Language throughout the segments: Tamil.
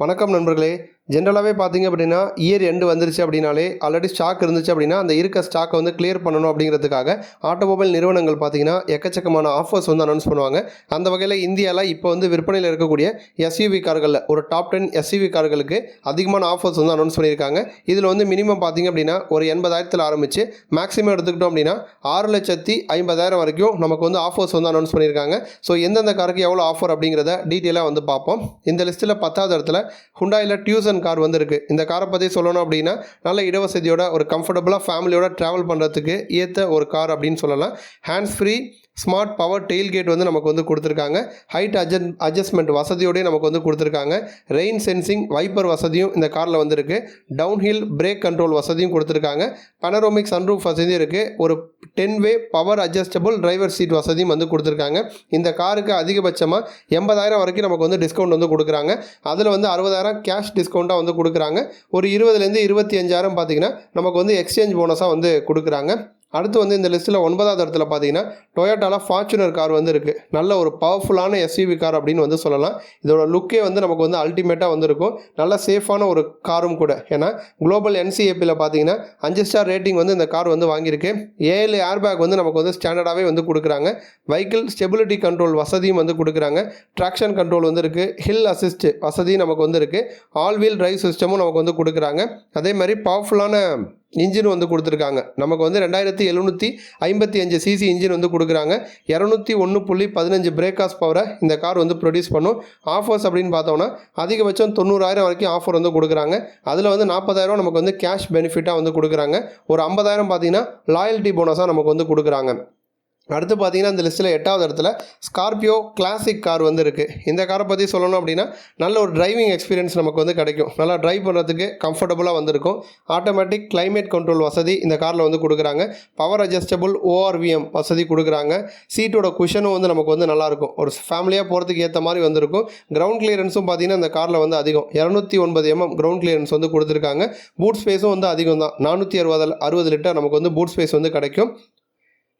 வணக்கம் நண்பர்களே. ஜென்ரலாகவே பார்த்தீங்க அப்படின்னா இயர் எண்டு வந்துருச்சு அப்படின்னாலே ஆல்ரெடி ஸ்டாக் இருந்துச்சு அப்படின்னா அந்த இருக்க ஸ்டாக்கை வந்து கிளியர் பண்ணணும் அப்படிங்கிறதுக்காக ஆட்டோமொபைல் நிறுவனங்கள் பார்த்தீங்கன்னா எக்கச்சக்கமான ஆஃபர்ஸ் வந்து அனௌன்ஸ் பண்ணுவாங்க. அந்த வகையில் இந்தியாவில் இப்போ வந்து விற்பனையில் இருக்கக்கூடிய எஸ்யூவி கார்களில் ஒரு டாப் டென் எஸ்யூவி கார்களுக்கு அதிகமான ஆஃபர்ஸ் வந்து அனௌன்ஸ் பண்ணியிருக்காங்க. இதில் வந்து மினிமம் பார்த்தீங்க அப்படின்னா ஒரு எண்பதாயிரத்தில் ஆரம்பித்து மேக்ஸிமம் எடுத்துக்கிட்டோம் அப்படின்னா ஆறு லட்சத்தி ஐம்பதாயிரம் வரைக்கும் நமக்கு வந்து ஆஃபர்ஸ் வந்து அனௌன்ஸ் பண்ணியிருக்காங்க. ஸோ எந்தெந்த காருக்கு எவ்வளோ ஆஃபர் அப்படிங்கிறத டீட்டெயிலாக வந்து பார்ப்போம். இந்த லிஸ்ட்டில் பத்தாவது இடத்துல ஹுண்டாயில் டியூசன் கார் வந்து இருக்குது இந்த காரை பற்றி சொல்லணும் அப்படின்னா நல்ல இடவசதியோட ஒரு கம்ஃபர்டபுளாக ஃபேமிலியோட ட்ராவல் பண்ணுறதுக்கு ஏற்ற ஒரு கார் அப்படின்னு சொல்லலாம். Hands free smart power tail gate வந்து நமக்கு வந்து கொடுத்துருக்காங்க. ஹைட் அட்ஜன் அட்ஜஸ்ட்மெண்ட் வசதியோடய நமக்கு வந்து கொடுத்துருக்காங்க. ரெயின் சென்சிங் வைப்பர் வசதியும் இந்த காரில் வந்துருக்கு. டவுன்ஹில் பிரேக் கண்ட்ரோல் வசதியும் கொடுத்துருக்காங்க. பனரோமிக் சன்ரூஃப் வசதியும் இருக்குது ஒரு ten way power adjustable driver seat வசதியும் வந்து கொடுத்துருக்காங்க. இந்த காருக்கு அதிகபட்சமாக எண்பதாயிரம் வரைக்கும் நமக்கு வந்து டிஸ்கவுண்ட் வந்து கொடுக்குறாங்க. அதில் வந்து அறுபதாயிரம் கேஷ் டிஸ்கவுண்ட்டாக வந்து கொடுக்குறாங்க. ஒரு இருபதுலேருந்து இருபத்தி அஞ்சாயிரம் பார்த்தீங்கன்னா நமக்கு வந்து எக்ஸ்சேஞ்ச் போனஸாக வந்து கொடுக்குறாங்க. அடுத்து வந்து இந்த லிஸ்ட்டில் ஒன்பதாவது இடத்துல பார்த்தீங்கன்னா டொயோட்டாவில் ஃபார்ச்சுனர் கார் வந்து இருக்குது நல்ல ஒரு பவர்ஃபுல்லான எஸ்யூவி கார் அப்படின்னு வந்து சொல்லலாம். இதோட லுக்கே வந்து நமக்கு வந்து அல்டிமேட்டாக வந்திருக்கும். நல்ல சேஃபான ஒரு காரும் கூட. ஏன்னா குளோபல் என்சிஏபியில் பார்த்தீங்கன்னா அஞ்சு ஸ்டார் ரேட்டிங் வந்து இந்த கார் வந்து வாங்கியிருக்கு. ஏழு ஏர்பேக் வந்து நமக்கு வந்து ஸ்டாண்டர்டாகவே வந்து கொடுக்குறாங்க. வெஹிக்கிள் ஸ்டெபிலிட்டி கண்ட்ரோல் வசதியும் வந்து கொடுக்குறாங்க. ட்ராக்ஷன் கண்ட்ரோல் வந்து இருக்குது ஹில் அசிஸ்ட் வசதியும் நமக்கு வந்து இருக்குது ஆல் வீல் டிரைவ் சிஸ்டமும் நமக்கு வந்து கொடுக்குறாங்க. அதே மாதிரி பவர்ஃபுல்லான இன்ஜின் வந்து கொடுத்துருக்காங்க. நமக்கு வந்து ரெண்டாயிரத்தி எழுநூற்றி ஐம்பத்தி அஞ்சு சிசி இன்ஜின் வந்து கொடுக்குறாங்க. இரநூத்தி ஒன்று புள்ளி பதினஞ்சு பிரேக்காஸ் பவரை இந்த கார் வந்து ப்ரொடியூஸ் பண்ணும். ஆஃபர்ஸ் அப்படின்னு பார்த்தோம்னா அதிகபட்சம் தொண்ணூறாயிரம் வரைக்கும் ஆஃபர் வந்து கொடுக்குறாங்க. அதில் வந்து நாற்பதாயிரம் நமக்கு வந்து கேஷ் பெனிஃபிட்டாக வந்து கொடுக்குறாங்க. ஒரு ஐம்பதாயிரம் பார்த்தீங்கன்னா லாயல்ட்டி போனஸாக நமக்கு வந்து கொடுக்குறாங்க. அடுத்து பார்த்தீங்கன்னா இந்த லிஸ்ட்டில் எட்டாவது இடத்துல ஸ்கார்பியோ கிளாசிக் கார் வந்து இருக்குது இந்த காரை பற்றி சொல்லணும் அப்படின்னா நல்ல ஒரு டிரைவிங் எக்ஸ்பீரியன்ஸ் நமக்கு வந்து கிடைக்கும். நல்லா ட்ரைவ் பண்ணுறதுக்கு கம்ஃபர்டபுளாக வந்திருக்கும். ஆட்டோமேட்டிக் கிளைமேட் கண்ட்ரோல் வசதி இந்த காரில் வந்து கொடுக்குறாங்க. பவர் அட்ஜஸ்டபுள் ஓஆர்விஎம் வசதி கொடுக்குறாங்க. சீட்டோட குஷனும் வந்து நமக்கு வந்து நல்லாயிருக்கும் ஒரு ஃபேமிலியாக போகிறதுக்கு ஏற்ற மாதிரி வந்திருக்கும். கிரவுண்ட் கிளியரன்ஸும் பார்த்தீங்கன்னா இந்த காரில் வந்து அதிகம். இரநூத்தி ஒன்பது எம்எம் கிரவுண்ட் கிளியரன்ஸ் வந்து கொடுத்துருக்காங்க. பூட் ஸ்பேஸும் வந்து அதிகம் தான் நானூற்றி அறுபது அறுபது லிட்டர் நமக்கு வந்து பூட் ஸ்பேஸ் வந்து கிடைக்கும்.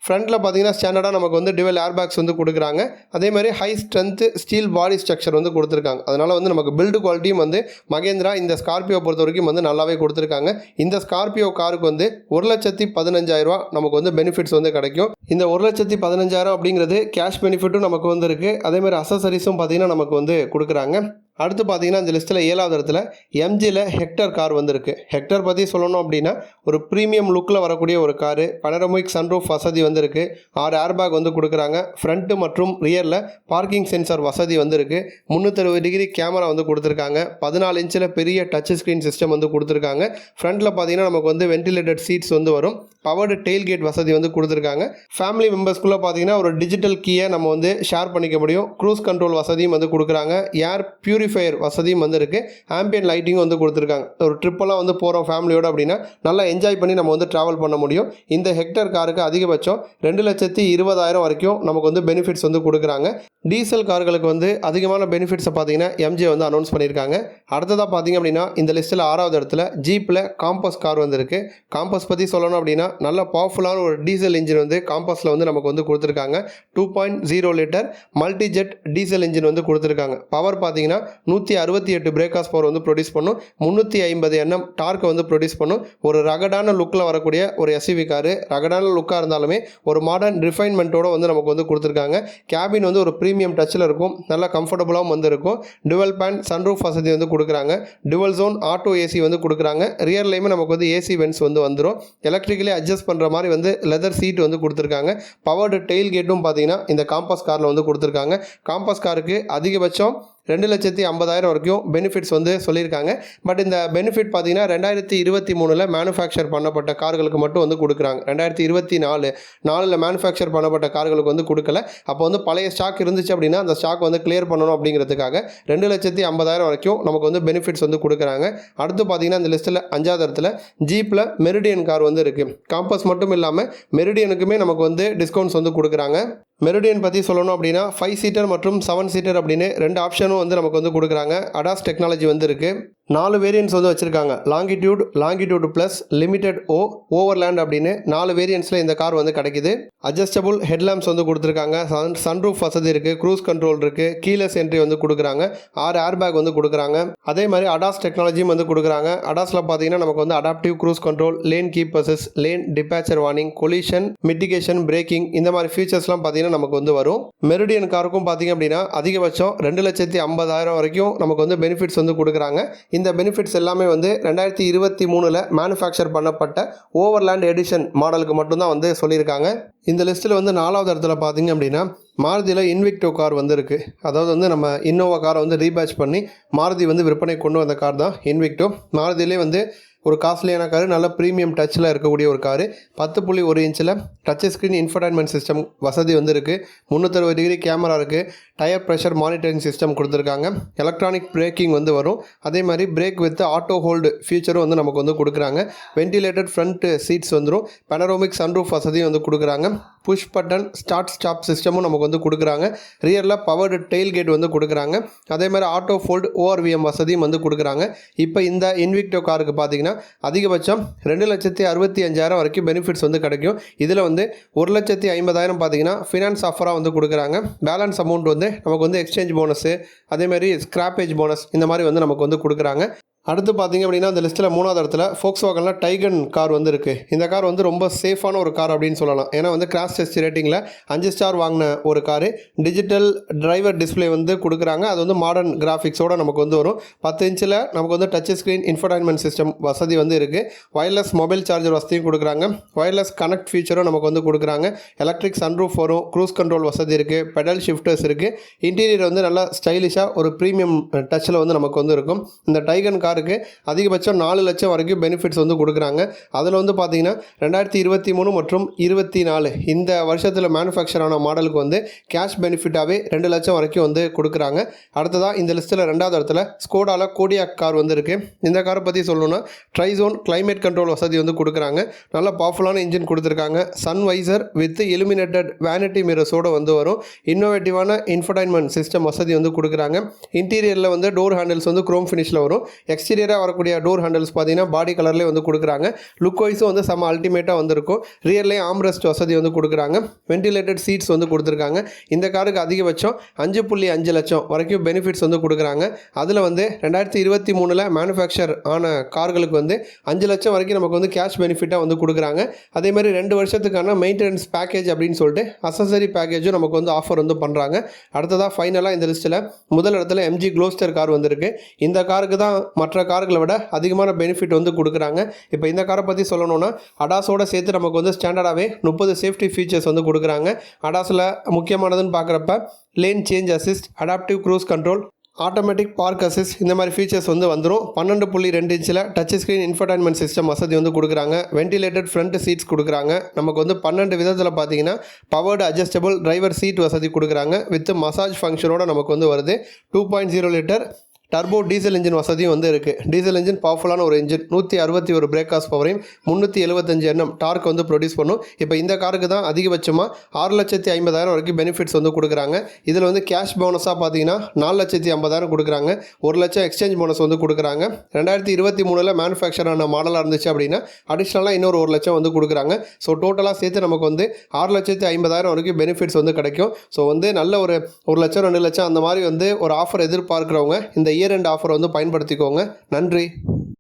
ஃப்ரண்ட்டில் பார்த்தீங்கன்னா ஸ்டாண்டர்டாக நமக்கு வந்து டிவல் ஏர்பேக்ஸ் வந்து கொடுக்குறாங்க. அதே மாதிரி high strength steel body structure வந்து கொடுத்துருக்காங்க. அதனால் வந்து நமக்கு பில்டு குவாலிட்டியும் வந்து மகேந்திரா இந்த ஸ்கார்பியோ பொறுத்த வரைக்கும் வந்து நல்லாவே கொடுத்துருக்காங்க. இந்த ஸ்கார்பியோ காருக்கு வந்து ஒரு லட்சத்தி பதினஞ்சாயிரரூவா நமக்கு வந்து பெனிஃபிட்ஸ் வந்து கிடைக்கும். இந்த ஒரு லட்சத்தி பதினஞ்சாயிரம் அப்படிங்கிறது கேஷ் பெனிஃபிட்டும் நமக்கு வந்து இருக்குது அதே மாதிரி அசசரிஸும் பார்த்தீங்கன்னா நமக்கு வந்து கொடுக்குறாங்க. அடுத்து பார்த்தீங்கன்னா இந்த லிஸ்ட்டில் ஏழாவது இடத்துல எம்ஜியில் ஹெக்டர் கார் வந்திருக்கு. ஹெக்டர் பற்றி சொல்லணும் அப்படின்னா ஒரு ப்ரீமியம் லுக்கில் வரக்கூடிய ஒரு காரு பனரமிக் சன்ரூஃப் வசதி வந்திருக்கு. ஆறு ஏர்பேக் வந்து கொடுக்குறாங்க. ஃப்ரண்ட்டு மற்றும் ரியரில் பார்க்கிங் சென்சார் வசதி வந்திருக்கு. முந்நூற்றறுபது டிகிரி கேமரா வந்து கொடுத்துருக்காங்க. பதினாலு இன்ச்சில் பெரிய டச் ஸ்க்ரீன் சிஸ்டம் வந்து கொடுத்துருக்காங்க. ஃப்ரண்ட்டில் பார்த்தீங்கன்னா நமக்கு வந்து வென்டிலேட்டட் சீட்ஸ் வந்து வரும். பவர்டு டெயில் கேட் வசதி வந்து கொடுத்துருக்காங்க. ஃபேமிலி மெம்பர்ஸ்குள்ளே பார்த்தீங்கன்னா ஒரு டிஜிட்டல் கீயை நம்ம வந்து ஷேர் பண்ணிக்க முடியும். க்ரூஸ் கண்ட்ரோல் வசதியும் வந்து கொடுக்குறாங்க. ஏர் பியூரி பியூரிஃபையர் வசதியும் வந்து இருக்குது ஆம்பியன் லைட்டிங்கும் வந்து கொடுத்துருக்காங்க. ஒரு ட்ரிப்பெல்லாம் வந்து போகிறோம் ஃபேமிலியோடு அப்படின்னா நல்லா என்ஜாய் பண்ணி நம்ம வந்து ட்ராவல் பண்ண முடியும். இந்த ஹெக்டர் காருக்கு அதிகபட்சம் ரெண்டு லட்சத்தி இருபதாயிரம் வரைக்கும் நமக்கு வந்து பெனிஃபிட்ஸ் வந்து கொடுக்குறாங்க. டீசல் கார்களுக்கு வந்து அதிகமான பெனிஃபிட்ஸை பார்த்தீங்கன்னா எம்ஜி வந்து அனௌன்ஸ் பண்ணியிருக்காங்க. அடுத்ததாக பார்த்தீங்க அப்படின்னா இந்த லிஸ்ட்டில் ஆறாவது இடத்துல ஜீப்பில் காம்பஸ் கார் வந்திருக்கு. காம்பஸ் பற்றி சொல்லணும் அப்படின்னா நல்ல பவர்ஃபுல்லான ஒரு டீசல் இன்ஜின் வந்து காம்பஸில் வந்து நமக்கு வந்து கொடுத்துருக்காங்க. Two point zero litre multi jet diesel engine வந்து கொடுத்துருக்காங்க. பவர் பார்த்தீங்கன்னா நூற்றி அறுபத்தி எட்டு பிரேக்காஸ் பவர் வந்து ப்ரொடியூஸ் பண்ணும். முந்நூற்றி ஐம்பது எண்ணம் டார்க்கை வந்து ப்ரொடியூஸ் பண்ணும். ஒரு ரகடான லுக்கில் வரக்கூடிய ஒரு எஸ்யூவி காரு ரகடான லுக்காக இருந்தாலுமே ஒரு மாடர்ன் ரிஃபைன்மெண்ட்டோட வந்து நமக்கு வந்து கொடுத்துருக்காங்க. கேபின் வந்து ஒரு ப்ரீமியம் டச்சில் இருக்கும். நல்லா கம்ஃபர்டபுளாகவும் வந்து இருக்கும். டுவல் பேன் சன்ரூஃப் வசதி வந்து கொடுக்குறாங்க. டுவல் ஜோன் ஆட்டோ ஏசி வந்து கொடுக்குறாங்க. ரியர்லேயுமே நமக்கு வந்து ஏசி வென்ஸ் வந்து வந்துடும் எலக்ட்ரிக்கலி அட்ஜஸ்ட் பண்ணுற மாதிரி வந்து லெதர் சீட் வந்து கொடுத்துருக்காங்க. பவர்டு டெயில் கேட்டும் பார்த்தீங்கன்னா இந்த காம்பஸ் காரில் வந்து கொடுத்துருக்காங்க. காம்பஸ் காருக்கு அதிகபட்சம் ரெண்டு லட்சத்தி ஐம்பதாயிரம் வரைக்கும் பெனிஃபிட்ஸ் வந்து சொல்லியிருக்காங்க. பட் இந்த பெனிஃபிட் பார்த்தீங்கன்னா ரெண்டாயிரத்தி இருபத்தி மூணில் மேனுஃபேக்சர் பண்ணப்பட்ட கார்களுக்கு மட்டும் வந்து கொடுக்குறாங்க. ரெண்டாயிரத்தி இருபத்தி நாலு நாலில் மேனுஃபேக்சர் பண்ணப்பட்ட கார்களுக்கு வந்து கொடுக்கல. அப்போ வந்து பழைய ஸ்டாக் இருந்துச்சு அப்படின்னா அந்த ஸ்டாக் வந்து கிளியர் பண்ணணும் அப்படிங்கிறதுக்காக ரெண்டு லட்சத்தி ஐம்பதாயிரம் வரைக்கும் நமக்கு வந்து பெனிஃபிட்ஸ் வந்து கொடுக்குறாங்க. அடுத்து பார்த்தீங்கன்னா இந்த லிஸ்ட்டில் அஞ்சாவது இடத்துல ஜீப்பில் மெரிடியன் கார் வந்து இருக்குது காம்பஸ் மட்டும் இல்லாமல் மெரிடியனுக்குமே நமக்கு வந்து டிஸ்கவுண்ட்ஸ் வந்து கொடுக்குறாங்க. மெருடியன் பற்றி சொல்லணும் அப்படின்னா ஃபைவ் சீட்டர் மற்றும் செவன் சீட்டர் அப்படின்னு ரெண்டு ஆப்ஷனும் வந்து நமக்கு வந்து கொடுக்குறாங்க. அடாஸ் டெக்னாலஜி வந்து இருக்குது நாலு வேரியன்ஸ் வந்து வச்சுருக்காங்க. லாங்கிடியூட் லாங்கிடியூட் ப்ளஸ் லிமிடெட் ஓ ஓவர்லேண்ட் அப்படின்னு நாலு வேரியன்ட்ஸில் இந்த கார் வந்து கிடைக்குது. அட்ஜஸ்டபுள் ஹெட்லாம்ப்ஸ் வந்து கொடுத்துருக்காங்க. சன் சன்ரூஃப் வசதி இருக்குது க்ரூஸ் கண்ட்ரோல் இருக்குது கீலஸ் என்ட்ரி வந்து கொடுக்குறாங்க. ஆறு ஏர் பேக் வந்து கொடுக்குறாங்க. அதே மாதிரி அடாஸ் டெக்னாலஜியும் வந்து கொடுக்குறாங்க. அடாஸில் பார்த்தீங்கன்னா நமக்கு வந்து adaptive cruise control lane keep assist lane departure warning collision mitigation braking இந்த மாதிரி ஃபீச்சர்ஸ்லாம் பார்த்தீங்கன்னா நமக்கு வந்து வரும். மெரிடியன் காருக்கும் பார்த்தீங்க அப்படின்னா அதிகபட்சம் ரெண்டு லட்சத்தி ஐம்பதாயிரம் வரைக்கும் நமக்கு வந்து பெனிஃபிட்ஸ் வந்து கொடுக்குறாங்க. இந்த பெனிஃபிட்ஸ் எல்லாமே வந்து ரெண்டாயிரத்தி இருபத்தி மூணில் மேனுஃபேக்சர் பண்ணப்பட்ட ஓவர்லேண்ட் எடிஷன் மாடலுக்கு மட்டும்தான் வந்து சொல்லியிருக்காங்க. இந்த லிஸ்ட்டில் வந்து நாலாவது இடத்துல பார்த்தீங்க அப்படின்னா மாருதியில் இன்விக்டோ கார் வந்திருக்கு. அதாவது வந்து நம்ம இன்னோவா காரை வந்து ரீபேட்ச் பண்ணி மாருதி வந்து விற்பனை கொண்டு வந்த கார் தான் இன்விக்டோ மாருதியிலே வந்து ஒரு காஸ்ட்லியான காரு நல்ல ப்ரீமியம் டச்சில் இருக்கக்கூடிய ஒரு காரு. பத்து புள்ளி ஒரு இன்ச்சில் டச் ஸ்க்ரீன் இன்ஃபர்டைன்மெண்ட் சிஸ்டம் வசதி வந்து இருக்குது முந்நூற்றறுபது டிகிரி கேமரா இருக்குது டயர் ப்ரெஷர் மானிட்டரிங் சிஸ்டம் கொடுத்துருக்காங்க. எலக்ட்ரானிக் பிரேக்கிங் வந்து வரும். அதே மாதிரி பிரேக் வித் ஆட்டோ ஹோல்டு ஃபியூச்சரும் வந்து நமக்கு வந்து கொடுக்குறாங்க. வென்டிலேட்டட் ஃப்ரண்ட் சீட்ஸ் வந்துடும் பெனரோமிக் சன்ரூஃப் வசதியும் வந்து கொடுக்குறாங்க. புஷ் பட்டன் ஸ்டார்ட் ஸ்டாப் சிஸ்டமும் நமக்கு வந்து கொடுக்குறாங்க. ரியரில் பவர்டு டெயில் கேட் வந்து கொடுக்குறாங்க. அதே மாதிரி ஆட்டோ ஃபோல்டு ஓஆர்விஎம் வசதியும் வந்து கொடுக்குறாங்க. இப்போ இந்த இன்விக்டோ காருக்கு பார்த்தீங்கன்னா அதிகபட்சம் ரெண்டு லட்சத்தி அறுபத்தி அஞ்சாயிரம் வரைக்கும் பெனிஃபிட்ஸ் வந்து கிடைக்கும். இதில் வந்து ஒரு லட்சத்தி ஐம்பதாயிரம் பார்த்தீங்கன்னா ஃபினான்ஸ் ஆஃபராக வந்து கொடுக்குறாங்க. பேலன்ஸ் அமௌண்ட் வந்து நமக்கு வந்து எக்ஸ்சேஞ்ச் போனஸு அதேமாதிரி ஸ்கிராப்பேஜ் போனஸ் இந்த மாதிரி வந்து நமக்கு வந்து கொடுக்குறாங்க. அடுத்து பார்த்தீங்க அப்படின்னா அந்த லிஸ்ட்டில் மூணாவது இடத்துல ஃபோக்ஸ் வாகனில் டைகன் கார் வந்து இருக்குது இந்த கார் வந்து ரொம்ப சேஃபான ஒரு கார் அப்படின்னு சொல்லலாம். ஏன்னா வந்து கிராஷ் டெஸ்ட் ரேட்டிங்கில் அஞ்சு ஸ்டார் வாங்கின ஒரு காரு டிஜிட்டல் டிரைவர் டிஸ்ப்ளே வந்து கொடுக்குறாங்க. அது வந்து மாடர்ன் கிராஃபிக்ஸோடு நமக்கு வந்து வரும். பத்து இன்ச்சில் நமக்கு வந்து டச் ஸ்க்ரீன் இன்ஃபர்டைன்மெண்ட் சிஸ்டம் வசதி வந்து இருக்குது வயர்லெஸ் மொபைல் சார்ஜர் வசதியும் கொடுக்குறாங்க. வயர்லெஸ் கனெக்ட் ஃபீச்சரும் நமக்கு வந்து கொடுக்குறாங்க. எலக்ட்ரிக் சன்ரூஃப் வரும். க்ரூஸ் கண்ட்ரோல் வசதி இருக்குது பெடல் ஷிஃப்டர்ஸ் இருக்குது இன்டீரியர் வந்து நல்லா ஸ்டைலிஷாக ஒரு ப்ரீமியம் டச்சில் வந்து நமக்கு வந்து இருக்கும். இந்த டைகன் கார் காருக்கு அதிகபட்சம் நாலு லட்சம் வரைக்கும் பெனிஃபிட்ஸ் வந்து கொடுக்குறாங்க. அதில் வந்து பார்த்தீங்கன்னா ரெண்டாயிரத்தி இருபத்தி மூணு மற்றும் இருபத்தி நாலு இந்த வருஷத்தில் மேனுஃபேக்சர் ஆன மாடலுக்கு வந்து கேஷ் பெனிஃபிட்டாகவே ரெண்டு லட்சம் வரைக்கும் வந்து கொடுக்குறாங்க. அடுத்ததாக இந்த லிஸ்ட்டில் ரெண்டாவது இடத்துல ஸ்கோடாவில் கோடியாக் கார் வந்து இருக்குது இந்த காரை பற்றி சொல்லணும்னா ட்ரைசோன் கிளைமேட் கண்ட்ரோல் வசதி வந்து கொடுக்குறாங்க. நல்ல பவர்ஃபுல்லான இன்ஜின் கொடுத்துருக்காங்க. Sun visor with illuminated vanity மிரர்ஸோடு வந்து வரும். இன்னோவேட்டிவான இன்ஃபர்டைன்மெண்ட் சிஸ்டம் வசதி வந்து கொடுக்குறாங்க. இன்டீரியரில் வந்து டோர் ஹேண்டில்ஸ் வந்து குரோம் ஃபினிஷில் வரும். எக்ஸ்டீரியராக வரக்கூடிய டோர் ஹேண்டில்ஸ் பார்த்தீங்கன்னா பாடி கலர்லேயே வந்து கொடுக்குறாங்க. லுக் வைஸும் வந்து செம்ம அல்டிமேட்டாக வந்திருக்கும். ரியர்லேயே ஆம்ரெஸ்ட் வசதி வந்து கொடுக்குறாங்க. வென்டிலேட்டட் சீட்ஸ் வந்து கொடுத்துருக்காங்க. இந்த காருக்கு அதிகபட்சம் அஞ்சு புள்ளி அஞ்சு லட்சம் வரைக்கும் பெனிஃபிட்ஸ் வந்து கொடுக்குறாங்க. அதில் வந்து ரெண்டாயிரத்தி இருபத்தி மூணில் மேனுஃபேக்சர் ஆன கார்களுக்கு வந்து அஞ்சு லட்சம் வரைக்கும் நமக்கு வந்து கேஷ் பெனிஃபிட்டாக வந்து கொடுக்குறாங்க. அதே மாதிரி ரெண்டு வருஷத்துக்கான மெயின்டெனன்ஸ் பேக்கேஜ் அப்படின்னு சொல்லிட்டு அசசரி பேக்கேஜும் நமக்கு வந்து ஆஃபர் வந்து பண்ணுறாங்க அடுத்ததாக ஃபைனலாக இந்த லிஸ்ட்டில் முதல் இடத்துல எம்ஜி க்ளோஸ்டர் கார் வந்திருக்கு. இந்த காருக்கு தான் மற்ற மற்ற கார்களை விட அதிகமான பெனிஃபிட் வந்து கொடுக்குறாங்க. இப்போ இந்த காரை பற்றி சொல்லணும்னா அடாஸோட சேர்த்து நமக்கு வந்து ஸ்டாண்டர்டாகவே முப்பது சேஃப்டி ஃபீச்சர்ஸ் வந்து கொடுக்குறாங்க. அடாஸில் முக்கியமானதுன்னு பார்க்குறப்ப lane change assist adaptive cruise control automatic park assist இந்த மாதிரி ஃபீச்சர்ஸ் வந்து வந்துடும் பன்னெண்டு புள்ளி ரெண்டு இன்ச்சில் டச் ஸ்க்ரீன் இன்ஃபர்டைன்மெண்ட் சிஸ்டம் வசதி வந்து கொடுக்குறாங்க. வென்டிலேட்டட் ஃப்ரண்ட் சீட்ஸ் கொடுக்குறாங்க. நமக்கு வந்து பன்னெண்டு விதத்தில் பார்த்தீங்கன்னா பவர்டு அட்ஜஸ்டபிள் டிரைவர் சீட் வசதி கொடுக்குறாங்க. வித் மசாஜ் ஃபங்க்ஷனோட நமக்கு வந்து வருது. Two point zero litre turbo diesel engine வசதியும் வந்து இருக்குது டீசல் இன்ஜின் பவர்ஃபுல்லான ஒரு இன்ஜின் நூற்றி அறுபத்தி ஒரு பிரேக்காஸ் பவரையும் முந்நூற்றி எழுபத்தஞ்சு எண்ணம் டார்க் வந்து ப்ரொடியூஸ் பண்ணும். இப்போ இந்த காருக்கு தான் அதிகபட்சமாக ஆறு லட்சத்தி ஐம்பதாயிரம் வரைக்கும் பெனிஃபிட்ஸ் வந்து கொடுக்குறாங்க. இதில் வந்து கேஷ் போனஸாக பார்த்தீங்கன்னா நாலு லட்சத்தி ஐம்பதாயிரம் கொடுக்குறாங்க. ஒரு லட்சம் எக்ஸ்சேஞ்ச் போனஸ் வந்து கொடுக்குறாங்க. ரெண்டாயிரத்தி இருபத்தி மூணில் மேனுஃபேக்சர் ஆன மாடலாக இருந்துச்சு அப்படின்னா அடிஷ்னலாக இன்னொரு ஒரு லட்சம் வந்து கொடுக்குறாங்க. ஸோ டோட்டலாக சேர்த்து நமக்கு வந்து ஆறு லட்சத்தி ஐம்பதாயிரம் வரைக்கும் பெனிஃபிட்ஸ் வந்து கிடைக்கும். ஸோ வந்து நல்ல ஒரு ஒரு லட்சம் ரெண்டு லட்சம் அந்த மாதிரி வந்து ஒரு ஆஃபர் எதிர்பார்க்குறவங்க இந்த இயர் எண்ட் ஆஃபர் வந்து பயன்படுத்திக்கோங்க. நன்றி.